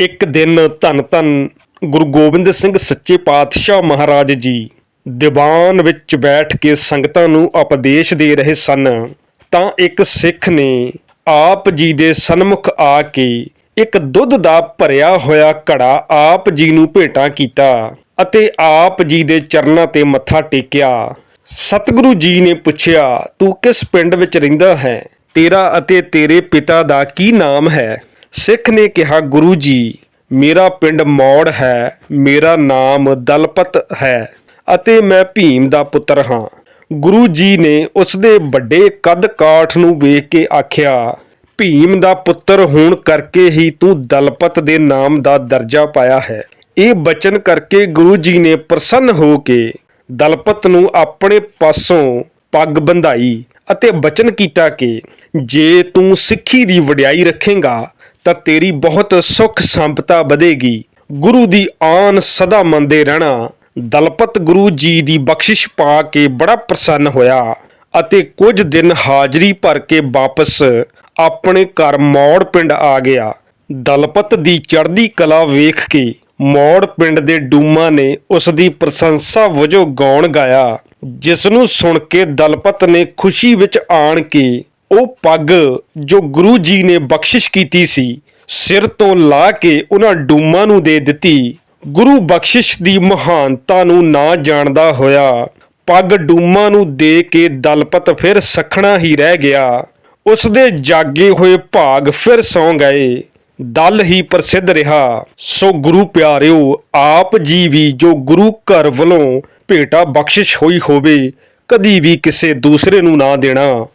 ਇੱਕ ਦਿਨ ਧੰਨ ਧੰਨ ਗੁਰੂ ਗੋਬਿੰਦ ਸਿੰਘ ਸੱਚੇ ਪਾਤਸ਼ਾਹ ਮਹਾਰਾਜ ਜੀ ਦੀਵਾਨ ਵਿੱਚ ਬੈਠ ਕੇ ਸੰਗਤਾਂ ਨੂੰ ਉਪਦੇਸ਼ ਦੇ ਰਹੇ ਸਨ। ਤਾਂ ਇੱਕ ਸਿੱਖ ਨੇ ਆਪ ਜੀ ਦੇ ਸਨਮੁਖ ਆ ਕੇ ਇੱਕ ਦੁੱਧ ਦਾ ਭਰਿਆ ਹੋਇਆ ਘੜਾ ਆਪ ਜੀ ਨੂੰ ਭੇਟਾ ਕੀਤਾ ਅਤੇ ਆਪ ਜੀ ਦੇ ਚਰਨਾਂ ਤੇ ਮੱਥਾ ਟੇਕਿਆ। ਸਤਿਗੁਰੂ ਜੀ ਨੇ ਪੁੱਛਿਆ, ਤੂੰ ਕਿਸ ਪਿੰਡ ਵਿੱਚ ਰਹਿੰਦਾ ਹੈ? ਤੇਰਾ ਅਤੇ ਤੇਰੇ ਪਿਤਾ ਦਾ ਕੀ ਨਾਮ ਹੈ? ਸਿੱਖ ਨੇ ਕਿਹਾ, ਗੁਰੂ ਜੀ, ਮੇਰਾ ਪਿੰਡ ਮੌੜ ਹੈ, ਮੇਰਾ ਨਾਮ ਦਲਪਤ ਹੈ ਅਤੇ ਮੈਂ ਭੀਮ ਦਾ ਪੁੱਤਰ ਹਾਂ। ਗੁਰੂ ਜੀ ਨੇ ਉਸ ਦੇ ਵੱਡੇ ਕੱਦ ਕਾਠ ਨੂੰ ਵੇਖ ਕੇ ਆਖਿਆ, ਭੀਮ ਦਾ ਪੁੱਤਰ ਹੋਣ ਕਰਕੇ ਹੀ ਤੂੰ ਦਲਪਤ ਦੇ ਨਾਮ ਦਾ ਦਰਜਾ ਪਾਇਆ ਹੈ। ਇਹ ਬਚਨ ਕਰਕੇ ਗੁਰੂ ਜੀ ਨੇ ਪ੍ਰਸੰਨ ਹੋ ਕੇ ਦਲਪਤ ਨੂੰ ਆਪਣੇ ਪਾਸੋਂ ਪੱਗ ਬੰਧਾਈ ਅਤੇ ਬਚਨ ਕੀਤਾ ਕਿ, ਜੇ ਤੂੰ ਸਿੱਖੀ ਦੀ ਵਡਿਆਈ ਰੱਖੇਗਾ ਤਾਂ ਤੇਰੀ ਬਹੁਤ ਸੁੱਖ ਸੰਪਤਾ ਵਧੇਗੀ। ਗੁਰੂ ਦੀ ਆਨ ਸਦਾ ਮੰਨਦੇ ਰਹਿਣਾ। ਦਲਪਤ ਗੁਰੂ ਜੀ ਦੀ ਬਖਸ਼ਿਸ਼ ਪਾ ਕੇ ਬੜਾ ਪ੍ਰਸੰਨ ਹੋਇਆ ਅਤੇ ਕੁਝ ਦਿਨ ਹਾਜ਼ਰੀ ਭਰ ਕੇ ਵਾਪਸ ਆਪਣੇ ਘਰ ਮੌੜ ਪਿੰਡ ਆ ਗਿਆ। ਦਲਪਤ ਦੀ ਚੜ੍ਹਦੀ ਕਲਾ ਵੇਖ ਕੇ ਮੌੜ ਪਿੰਡ ਦੇ ਡੂਮਾ ਨੇ ਉਸ ਦੀ ਪ੍ਰਸ਼ੰਸਾ ਵਜੋਂ ਗਾਉਣ ਗਾਇਆ ਜਿਸ ਨੂੰ ਸੁਣ ਕੇ ਦਲਪਤ ਨੇ ਖੁਸ਼ੀ ਵਿੱਚ ਆਣ ਕੇ ਉਹ ਪੱਗ ਜੋ ਗੁਰੂ ਜੀ ਨੇ ਬਖਸ਼ਿਸ਼ ਕੀਤੀ ਸੀ, ਸਿਰ ਤੋਂ ਲਾ ਕੇ ਉਹਨਾਂ ਡੂਮਾਂ ਨੂੰ ਦੇ ਦਿੱਤੀ। ਗੁਰੂ ਬਖਸ਼ਿਸ਼ ਦੀ ਮਹਾਨਤਾ ਨੂੰ ਨਾ ਜਾਣਦਾ ਹੋਇਆ, ਪੱਗ ਡੂਮਾਂ ਨੂੰ ਦੇ ਕੇ ਦਲਪਤ ਫਿਰ ਸਖਣਾ ਹੀ ਰਹਿ ਗਿਆ। ਉਸ ਦੇ ਜਾਗੇ ਹੋਏ ਭਾਗ ਫਿਰ ਸੌਂ ਗਏ। ਦਲ ਹੀ ਪ੍ਰਸਿੱਧ ਰਿਹਾ। ਸੋ ਗੁਰੂ ਪਿਆਰਿਓ, ਆਪ ਜੀ ਵੀ ਜੋ ਗੁਰੂ ਘਰ ਵੱਲੋਂ ਭੇਟਾ ਬਖਸ਼ਿਸ਼ ਹੋਈ ਹੋਵੇ, ਕਦੀ ਵੀ ਕਿਸੇ ਦੂਸਰੇ ਨੂੰ ਨਾ ਦੇਣਾ।